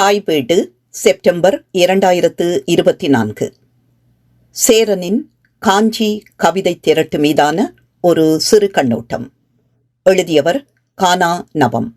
தாய்பேடு September இரண்டாயிரத்து இருபத்தி நான்கு. சேரனின் காஞ்சி கவிதை திரட்டு மீதான ஒரு சிறு கண்ணோட்டம். எழுதியவர் கானா நவம்.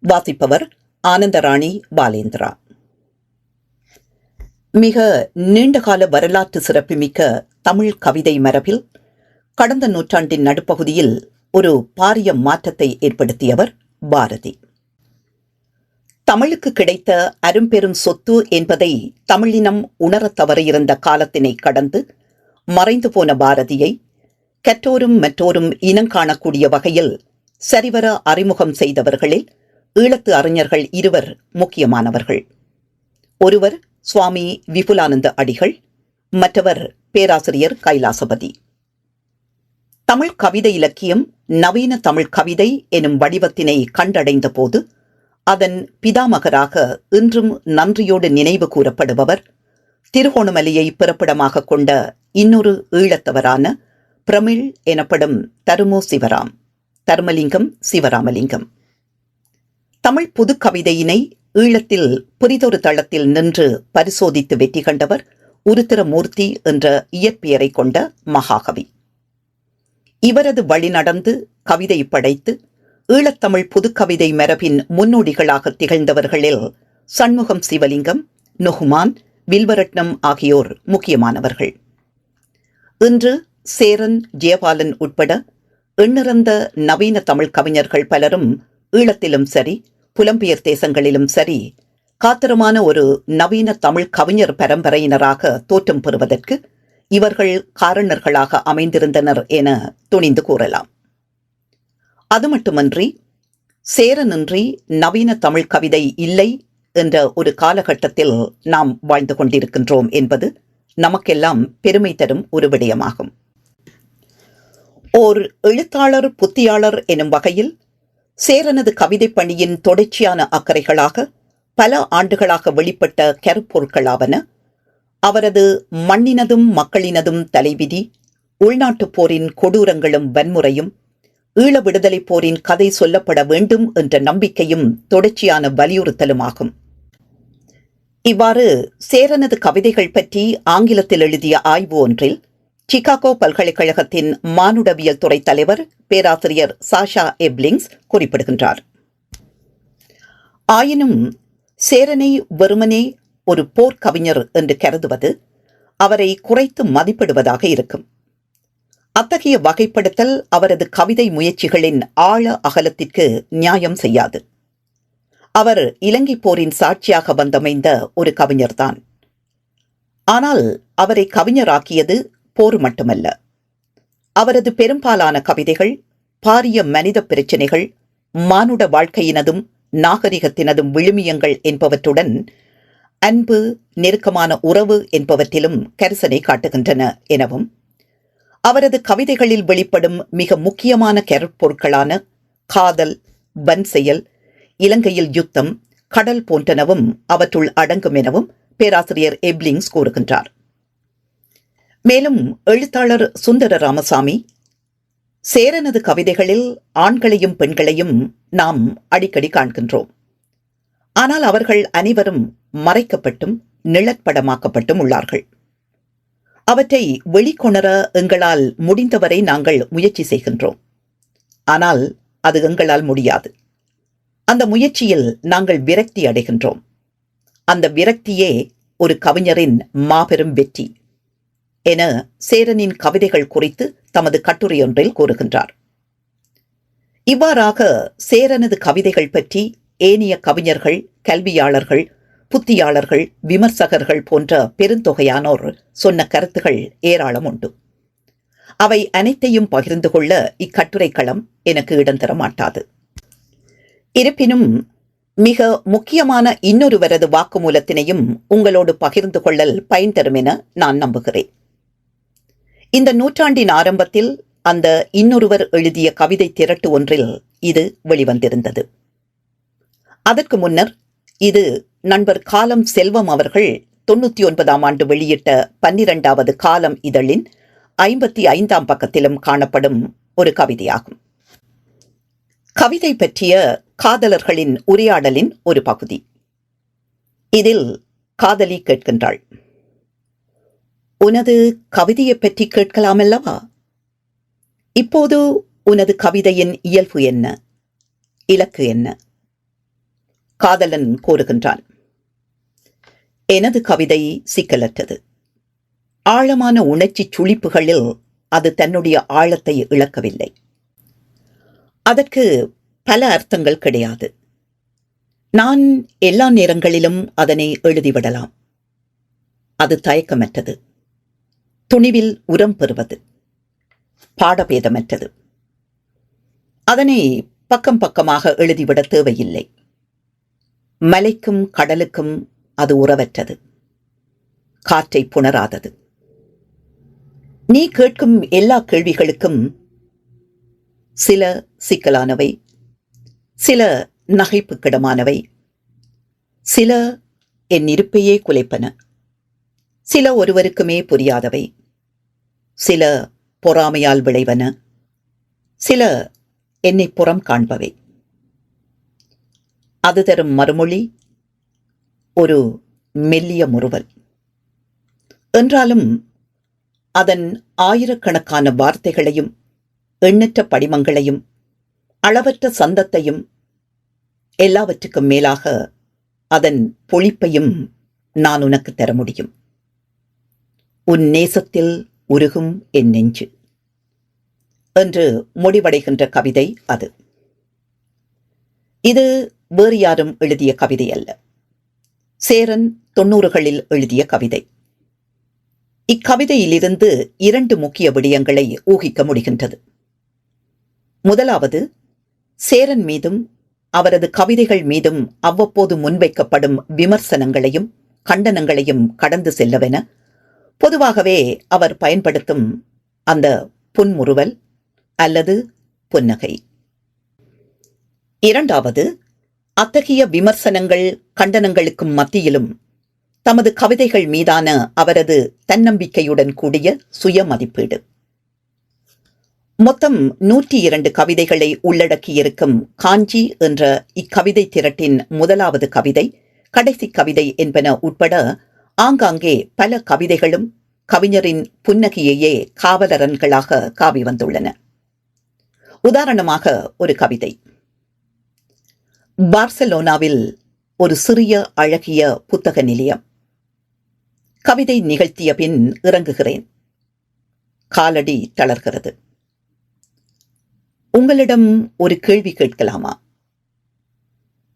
வாசிப்பவர் ஆனந்தராணி பாலேந்திரா. மிக நீண்டகால வரலாற்று சிறப்புமிக்க தமிழ் கவிதை மரபில் கடந்த நூற்றாண்டின் நடுப்பகுதியில் ஒரு பாரிய மாற்றத்தை ஏற்படுத்தியவர் பாரதி. தமிழுக்கு கிடைத்த அரும்பெரும் சொத்து என்பதை தமிழினம் உணரத் தவறியிருந்த காலத்தினை கடந்து மறைந்து போன பாரதியை கற்றோரும் மற்றோரும் இனங்காணக்கூடிய வகையில் சரிவர அறிமுகம் செய்தவர்களில் ஈழத்து அறிஞர்கள் இருவர் முக்கியமானவர்கள். ஒருவர் சுவாமி விபுலானந்த அடிகள் மற்றவர் பேராசிரியர் கைலாசபதி. தமிழ் கவிதை இலக்கியம் நவீன தமிழ் கவிதை எனும் வடிவத்தினை கண்டடைந்த போது அதன் பிதாமகராக இன்றும் நன்றியோடு நினைவு கூறப்படுபவர் திருகோணமலையை பிறப்பிடமாக கொண்ட இன்னொரு ஈழத்தவரான பிரமிழ் எனப்படும் தருமோ சிவராம் தர்மலிங்கம் சிவராமலிங்கம். தமிழ் புது கவிதையினை ஈழத்தில் புரிதொரு தளத்தில் நின்று பரிசோதித்து வெற்றி கண்டவர் உருத்திரமூர்த்தி என்ற இயற்பெயரை கொண்ட மகாகவி. இவரது வழி நடந்து கவிதை படைத்து ஈழத்தமிழ் புதுக்கவிதை மரபின் முன்னோடிகளாக திகழ்ந்தவர்களில் சண்முகம் சிவலிங்கம் நுகுமான் வில்வரட்னம் ஆகியோர் முக்கியமானவர்கள். இன்று சேரன் ஜெயபாலன் உட்பட எண்ணிறந்த நவீன தமிழ் கவிஞர்கள் பலரும் ஈழத்திலும் சரி புலம்பெயர் தேசங்களிலும் சரி காத்திரமான ஒரு நவீன தமிழ் கவிஞர் பரம்பரையினராக தோற்றம் பெறுவதற்கு இவர்கள் காரணர்களாக அமைந்திருந்தனர் என துணிந்து கூறலாம். அது மட்டுமன்றி சேரனின்றி நவீன தமிழ் கவிதை இல்லை என்ற ஒரு காலகட்டத்தில் நாம் வாழ்ந்து கொண்டிருக்கின்றோம் என்பது நமக்கெல்லாம் பெருமை தரும் ஒரு விடயமாகும். ஓர் எழுத்தாளர் புத்தியாளர் எனும் வகையில் சேரனது கவிதை பணியின் தொடர்ச்சியான அக்கறைகளாக பல ஆண்டுகளாக வெளிப்பட்ட கருப்பொருட்களாவன அவரது மண்ணினதும் மக்களினதும் தலைவிதி உள்நாட்டுப் போரின் கொடூரங்களும் வன்முறையும் ஈழ விடுதலை போரின் கதை சொல்லப்பட வேண்டும் என்ற நம்பிக்கையும் தொடர்ச்சியான வலியுறுத்தலுமாகும். இவ்வாறு சேரனது கவிதைகள் பற்றி ஆங்கிலத்தில் எழுதிய ஆய்வு ஒன்றில் சிகாகோ பல்கலைக்கழகத்தின் மானுடவியல் துறை தலைவர் பேராசிரியர் சாஷா எப்லிங்ஸ் குறிப்பிடுகின்றார். ஆயினும் சேரனை வெறுமனே ஒரு போர்க்கவிஞர் என்று கருதுவது அவரை குறைத்து மதிப்பிடுவதாக இருக்கும். அத்தகைய வகைப்படுத்தல் அவரது கவிதை முயற்சிகளின் ஆழ அகலத்திற்கு நியாயம் செய்யாது. அவர் இலங்கை போரின் சாட்சியாக வந்தமைந்த ஒரு கவிஞர்தான். ஆனால் அவரை கவிஞராக்கியது போர் மட்டுமல்ல. அவரது பெரும்பாலான கவிதைகள் பாரிய மனித பிரச்சினைகள் மானுட வாழ்க்கையினதும் நாகரிகத்தினதும் விழுமியங்கள் என்பவற்றுடன் அன்பு நெருக்கமான உறவு என்பவற்றிலும் கரிசனை காட்டுகின்றன எனவும் அவரது கவிதைகளில் வெளிப்படும் மிக முக்கியமான கருப்பொருட்களான காதல் வன் செயல் இலங்கையில் யுத்தம் கடல் போன்றனவும் அவற்றுள் அடங்கும் எனவும் பேராசிரியர் எப்லிங்ஸ் கூறுகின்றார். மேலும் எழுத்தாளர் சுந்தர ராமசாமி சேரனது கவிதைகளில் ஆண்களையும் பெண்களையும் நாம் அடிக்கடி காண்கின்றோம். ஆனால் அவர்கள் அனைவரும் மறைக்கப்பட்டும் நிழற்படமாக்கப்பட்டும் உள்ளார்கள். அவற்றை வெளிக்கொணர எங்களால் முடிந்தவரை நாங்கள் முயற்சி செய்கின்றோம். ஆனால் அது எங்களால் முடியாது. அந்த முயற்சியில் நாங்கள் விரக்தி அடைகின்றோம். அந்த விரக்தியே ஒரு கவிஞரின் மாபெரும் வெற்றி என சேரனின் கவிதைகள் குறித்து தமது கட்டுரையொன்றில் கூறுகின்றார். இவ்வாறாக சேரனது கவிதைகள் பற்றி ஏனைய கவிஞர்கள் கல்வியாளர்கள் புத்தியாளர்கள் விமர்சகர்கள் போன்ற பெருந்தொகையானோர் சொன்ன கருத்துகள் ஏராளம் உண்டு. அவை அனைத்தையும் பகிர்ந்து கொள்ள இக்கட்டுரை களம் எனக்கு இடம் தர மாட்டாது. இருப்பினும் மிக முக்கியமான இன்னொருவரது வாக்குமூலத்தினையும் உங்களோடு பகிர்ந்து கொள்ளல் பயன் தரும் என நான் நம்புகிறேன். இந்த நூற்றாண்டின் ஆரம்பத்தில் அந்த இன்னொருவர் எழுதிய கவிதை திரட்டு ஒன்றில் இது வெளிவந்திருந்தது. அதற்கு முன்னர் இது நண்பர் காலம் செல்வம் அவர்கள் தொண்ணூத்தி ஒன்பதாம் ஆண்டு வெளியிட்ட பன்னிரண்டாவது காலம் இதழின் ஐம்பத்தி ஐந்தாம் பக்கத்திலும் காணப்படும் ஒரு கவிதையாகும். கவிதை பற்றிய காதலர்களின் உரையாடலின் ஒரு பகுதி. இதில் காதலி கேட்கின்றாள். உனது கவிதையைப் பற்றி கேட்கலாமல்லவா? இப்போது உனது கவிதையின் இயல்பு என்ன? இலக்கு என்ன? காதலன் கோருகின்றான் எனது கவிதை சிக்கலற்றது. ஆழமான உணர்ச்சி சுழிப்புகளில் அது தன்னுடைய ஆழத்தை இழக்கவில்லை. அதற்கு பல அர்த்தங்கள் கிடையாது. நான் எல்லா நேரங்களிலும் அதனை எழுதிவிடலாம். அது தயக்கமற்றது. துணிவில் உரம் பெறுவது. பாடபேதமற்றது. அதனை பக்கம் பக்கமாக எழுதிவிட தேவையில்லை. மலைக்கும் கடலுக்கும் அது உறவற்றது. காற்றை புணராதது. நீ கேட்கும் எல்லா கேள்விகளுக்கும் சில சிக்கலானவை சில நகைப்புக்கிடமானவை சில என் இருப்பையே குலைப்பன சில ஒருவருக்குமே புரியாதவை சில பொறாமையால் விளைவன சில என்னை புறம் காண்பவை. அது தரும் மறுமொழி ஒரு மெல்லிய முறுவல். என்றாலும் அதன் ஆயிரக்கணக்கான வார்த்தைகளையும் எண்ணற்ற படிமங்களையும் அளவற்ற சந்தத்தையும் எல்லாவற்றுக்கும் மேலாக அதன் பொழிப்பையும் நான் உனக்கு தர முடியும். உன் நேசத்தில் உருகும் என் நெஞ்சு. என்று முடிவடைகின்ற கவிதை அது. இது வேறு யாரும் எழுதிய கவிதை அல்ல. சேரன் தொன்னூறுகளில் எழுதிய கவிதை. இக்கவிதையிலிருந்து இரண்டு முக்கிய விடயங்களை ஊகிக்க முடிகின்றது. முதலாவது சேரன் மீதும் அவரது கவிதைகள் மீதும் அவ்வப்போது முன்வைக்கப்படும் விமர்சனங்களையும் கண்டனங்களையும் கடந்து செல்லவென பொதுவாகவே அவர் பயன்படுத்தும் அந்த புன்முறுவல் அல்லது புன்னகை. இரண்டாவது அத்தகைய விமர்சனங்கள் கண்டனங்களுக்கும் மத்தியிலும் தமது கவிதைகள் மீதான அவரது தன்னம்பிக்கையுடன் கூடிய சுய மதிப்பீடு மொத்தம் நூற்றி இரண்டு கவிதைகளை உள்ளடக்கியிருக்கும் காஞ்சி என்ற இக்கவிதை திரட்டின் முதலாவது கவிதை கடைசி கவிதை என்பன உட்பட ஆங்காங்கே பல கவிதைகளும் கவிஞரின் புன்னகையையே காவலரன்களாக காவி வந்துள்ளன. உதாரணமாக ஒரு கவிதை. பார்சலோனாவில் ஒரு சிறிய அழகிய புத்தக நிலையம். கவிதை நிகழ்த்திய பின் இறங்குகிறேன். காலடி தளர்கிறது. உங்களிடம் ஒரு கேள்வி கேட்கலாமா?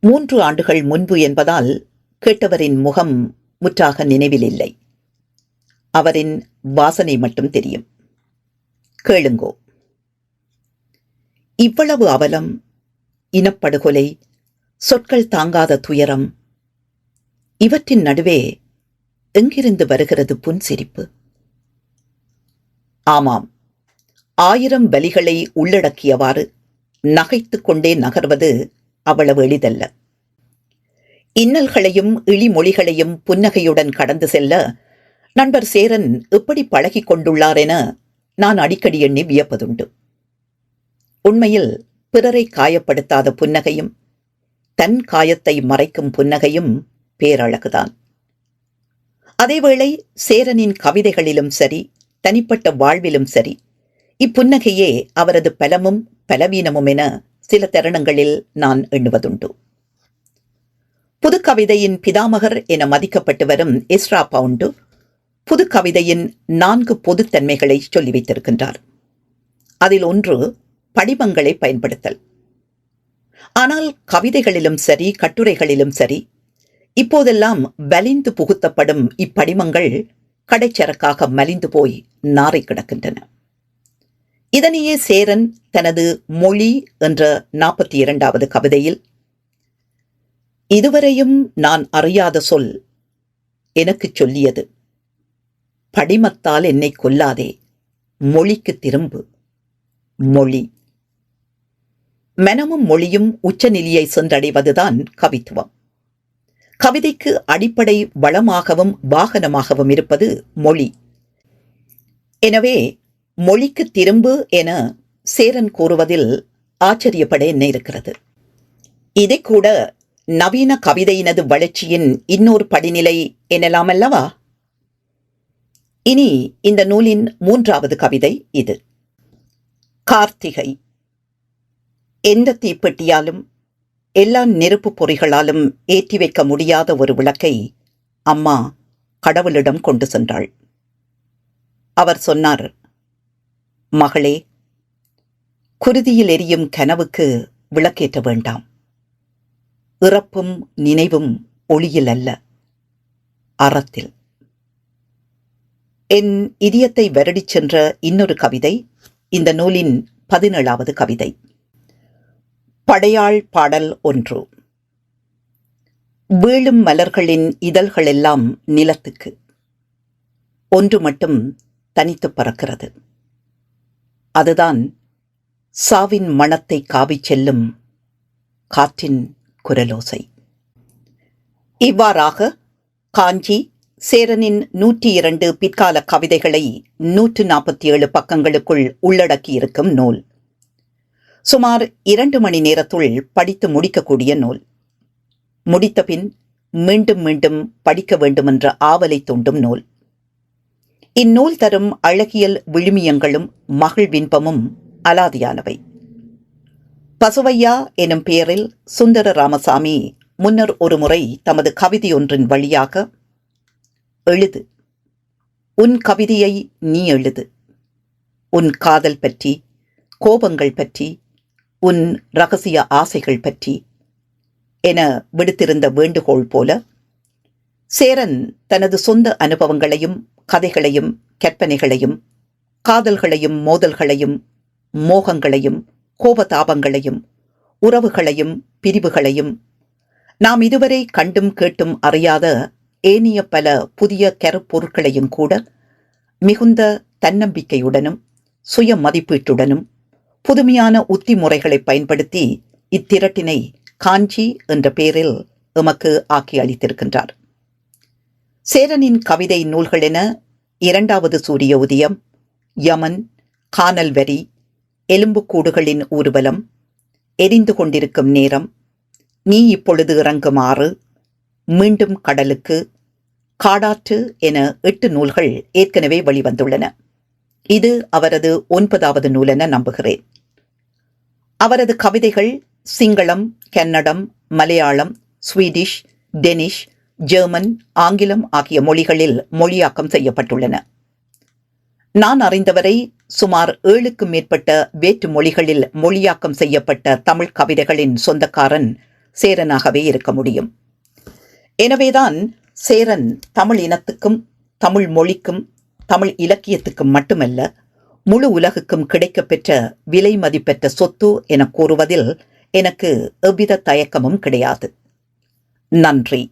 மூன்று ஆண்டுகள் முன்பு என்பதால் கேட்டவரின் முகம் முற்றாக நினைவில் இல்லை. அவரின் வாசனை மட்டும் தெரியும். கேளுங்கோ. இவ்வளவு அவலம் இனப்படுகொலை சொற்கள் தாங்காத துயரம். இவற்றின் நடுவே எங்கிருந்து வருகிறது புன்சிரிப்பு ஆமாம் ஆயிரம் பலிகளை உள்ளடக்கியவாறு நகைத்துக் கொண்டே நகர்வது அவ்வளவு எளிதல்ல. இன்னல்களையும் இழிமொழிகளையும் புன்னகையுடன் கடந்து செல்ல நண்பர் சேரன் எப்படி பழகி கொண்டுள்ளார் என நான் அடிக்கடி எண்ணி வியப்பதுண்டு. உண்மையில் பிறரை காயப்படுத்தாத புன்னகையும் தன் காயத்தை மறைக்கும் புன்னகையும் பேரழகுதான். அதேவேளை சேரனின் கவிதைகளிலும் சரி தனிப்பட்ட வாழ்விலும் சரி இப்புன்னகையே அவரது பலமும் பலவீனமும் என சில தருணங்களில் நான் எண்ணுவதுண்டு. புதுக்கவிதையின் பிதாமகர் என மதிக்கப்பட்டு வரும் இஸ்ரா பவுண்டு புதுக்கவிதையின் நான்கு பொதுத்தன்மைகளை சொல்லி வைத்திருக்கின்றார். அதில் ஒன்று படிமங்களை பயன்படுத்தல். ஆனால் கவிதைகளிலும் சரி கட்டுரைகளிலும் சரி இப்போதெல்லாம் வலிந்து புகுத்தப்படும் இப்படிமங்கள் கடைச்சரக்காக மலிந்து போய் நாரை கிடக்கின்றன. இதனையே சேரன் தனது மொழி என்ற நாற்பத்தி இரண்டாவது கவிதையில் இதுவரையும் நான் அறியாத சொல் எனக்குச் சொல்லியது. படிமத்தால் என்னை கொல்லாதே. மொழிக்கு திரும்பு. மொழி. மனமும் மொழியும் உச்சநிலையை சென்றடைவதுதான் கவித்துவம். கவிதைக்கு அடிப்படை வளமாகவும் வாகனமாகவும் இருப்பது மொழி. எனவே மொழிக்கு திரும்பு என சேரன் கூறுவதில் ஆச்சரியப்பட என்ன இருக்கிறது இதை கூட நவீன கவிதையினது வளர்ச்சியின் இன்னொரு படிநிலை எனலாம் அல்லவா இனி இந்த நூலின் மூன்றாவது கவிதை இது. கார்த்திகை. எந்த தீப்பெட்டியாலும் எல்லா நெருப்பு பொறிகளாலும் ஏற்றி வைக்க முடியாத ஒரு விளக்கை அம்மா கடவுளிடம் கொண்டு சென்றாள். அவர் சொன்னார் மகளே குருதியில் எரியும் கனவுக்கு விளக்கேற்ற வேண்டாம். இறப்பும் நினைவும் ஒளியில் அல்ல அறத்தில். என் இதயத்தை வருடிச் சென்ற இன்னொரு கவிதை இந்த நூலின் பதினேழாவது கவிதை. படையாள் பாடல் ஒன்று. வீழும் மலர்களின் இதழ்களெல்லாம் நிலத்துக்கு. ஒன்று மட்டும் தனித்து பறக்கிறது. அதுதான் சாவின் மணத்தை காவிச் செல்லும் காற்றின் குரலோசை. இவ்வாறாக காஞ்சி சேரனின் நூற்றி இரண்டு பிற்கால கவிதைகளை நூற்று நாற்பத்தி ஏழு பக்கங்களுக்குள் உள்ளடக்கியிருக்கும் நூல். சுமார் இரண்டு மணி நேரத்துள் படித்து முடிக்கக்கூடிய நூல். முடித்தபின் மீண்டும் மீண்டும் படிக்க வேண்டுமென்ற ஆவலை தூண்டும் நூல். இந்நூல் தரும் அழகியல் விழுமியங்களும் மகிழ்வின்பமும் அலாதியானவை. பசுவையா எனும் பெயரில் சுந்தர ராமசாமி முன்னர் ஒருமுறை தமது கவிதையொன்றின் வழியாக எழுது. உன் கவிதையை நீ எழுது. உன் காதல் பற்றி கோபங்கள் பற்றி உன் ரகசிய ஆசைகள் பற்றி என விடுத்திருந்த வேண்டுகோள் போல சேரன் தனது சொந்த அனுபவங்களையும் கதைகளையும் கற்பனைகளையும் காதல்களையும் மோதல்களையும் மோகங்களையும் கோபதாபங்களையும் உறவுகளையும் பிரிவுகளையும் நாம் இதுவரை கண்டும் கேட்டும் அறியாத ஏனிய பல புதிய கருப்பொருட்களையும் கூட மிகுந்த தன்னம்பிக்கையுடனும் சுய மதிப்பீட்டுடனும் புதுமையான உத்தி முறைகளை பயன்படுத்தி இத்திரட்டினை காஞ்சி என்ற பெயரில் எமக்கு ஆக்கி அளித்திருக்கின்றார். சேரனின் கவிதை நூல்கள் என இரண்டாவது சூரிய உதயம் யமன் கானல் வரி எலும்புக்கூடுகளின் ஊர்வலம் எரிந்து கொண்டிருக்கும் நேரம் நீ இப்பொழுது இறங்குமாறு மீண்டும் கடலுக்கு காடாற்று என எட்டு நூல்கள் ஏற்கனவே வெளிவந்துள்ளன. இது அவரது ஒன்பதாவது நூலென நம்புகிறேன். அவரது கவிதைகள் Sinhala Kannada Malayalam Swedish Danish German ஆங்கிலம் ஆகிய மொழிகளில் மொழியாக்கம் செய்யப்பட்டுள்ளன. நான் அறிந்தவரை சுமார் ஏழுக்கும் மேற்பட்ட வேற்று மொழிகளில் மொழியாக்கம் செய்யப்பட்ட தமிழ் கவிதைகளின் சொந்தக்காரன் சேரனாகவே இருக்க முடியும். எனவேதான் சேரன் தமிழ் இனத்துக்கும் தமிழ் மொழிக்கும் தமிழ் இலக்கியத்துக்கும் மட்டுமல்ல முழு உலகுக்கும் கிடைக்கப்பெற்ற விலை மதிப்பெற்ற சொத்து என கூறுவதில் எனக்கு எவ்வித தயக்கமும் கிடையாது. நன்றி.